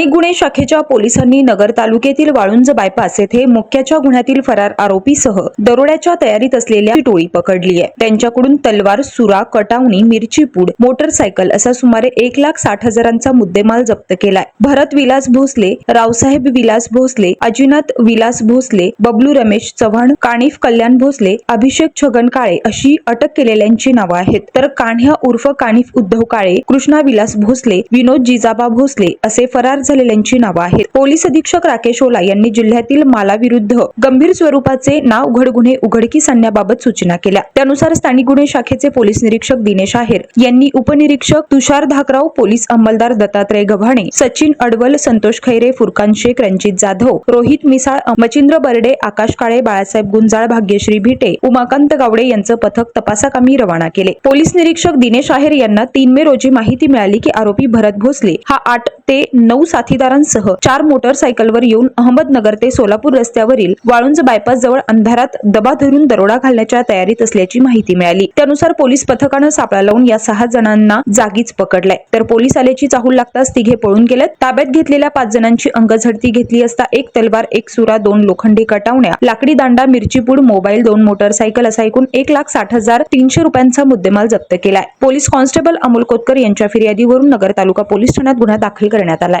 स्थानिक गुन्हे शाखेच्या पोलिसांनी नगर तालुक्यातील वाळुंज बायपास येथे मुख्याच्या गुन्ह्यातील फरार आरोपीसह दरोड्याच्या तयारीत असलेल्या टोळी पकडली आहे. त्यांच्याकडून तलवार सुरा कटावणी मिरची पूड मोटरसायकल असा सुमारे एक लाख साठ हजारांचा मुद्देमाल जप्त केलाय. भरत विलास भोसले रावसाहेब विलास भोसले अजिनाथ विलास भोसले बबलू रमेश चव्हाण कानिफ कल्याण भोसले अभिषेक छगन काळे अशी अटक केलेल्यांची नावं आहेत. तर कान्ह्या उर्फ कानिफ उद्धव काळे कृष्णा विलास भोसले विनोद जिजाबा भोसले असे फरार झालेल्यांची नावं आहेत. पोलीस अधीक्षक राकेश ओला यांनी जिल्ह्यातील मालाविरुद्ध गंभीर स्वरूपाचे नाव उघड गुन्हे उघडकीस आणण्याबाबत सूचना केल्या. त्यानुसार स्थानिक गुन्हे शाखेचे पोलीस निरीक्षक दिनेश आहेर यांनी उपनिरीक्षक तुषार धाकराव पोलीस अंमलदार दत्तात्रय गव्हाणे सचिन अडवल संतोष खैरे फुरकान शेख रणजित जाधव रोहित मिसाळ मचिंद्र बर्डे आकाश काळे बाळासाहेब गुंजाळ भाग्यश्री भिटे उमाकांत गावडे यांचं पथक तपासाकामी रवाना केले. पोलीस निरीक्षक दिनेश आहेर यांना तीन मे रोजी माहिती मिळाली की आरोपी भरत भोसले हा आठ ते नऊ साथीदारांसह चार मोटरसायकलवर येऊन अहमदनगर ते सोलापूर रस्त्यावरील वाळुंज बायपास जवळ अंधारात दबा धरून दरोडा घालण्याच्या तयारीत असल्याची माहिती मिळाली. त्यानुसार पोलीस पथकानं सापळा लावून या सहा जणांना जागीच पकडलाय. तर पोलीस आल्याची चाहूल लागताच तिघे पळून गेलेत. ताब्यात घेतलेल्या पाच जणांची अंगझडती घेतली असता एक तलवार एक सुरा दोन लोखंडी कटावण्या लाकडी दांडा मिरचीपूड मोबाईल दोन मोटरसायकल असा एकूण एक लाख साठ हजार तीनशे रुपयांचा मुद्देमाल जप्त केलाय. पोलीस कॉन्स्टेबल अमोल कोतकर यांच्या फिर्यादीवरून नगर तालुका पोलीस ठाण्यात गुन्हा दाखल करण्यात आलाय.